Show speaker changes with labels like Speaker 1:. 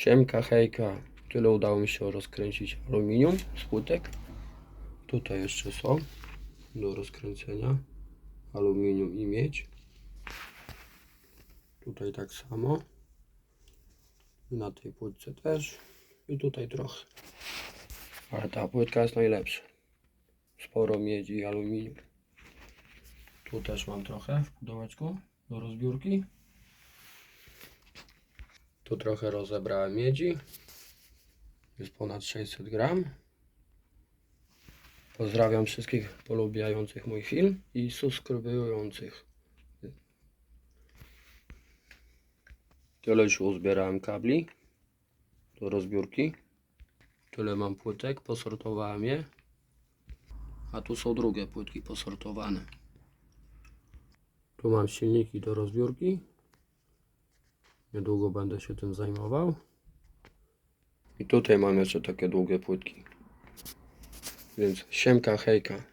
Speaker 1: Siemka, hejka. Tyle udało mi się rozkręcić aluminium z płytek. Tutaj jeszcze są do rozkręcenia. Aluminium i miedź. Tutaj tak samo. I na tej płytce też. I tutaj trochę. Ale ta płytka jest najlepsza. Sporo miedzi i aluminium. Tu też mam trochę w pudełeczku do rozbiórki. Tu trochę rozebrałem miedzi. Jest ponad 600 gram. Pozdrawiam wszystkich polubiających mój film i subskrybujących. Tyle już uzbierałem kabli do rozbiórki. Tyle mam płytek, posortowałem je. A tu są drugie płytki posortowane. Tu mam silniki do rozbiórki. Niedługo będę się tym zajmował. I tutaj mam jeszcze takie długie płytki. Więc siemka, hejka.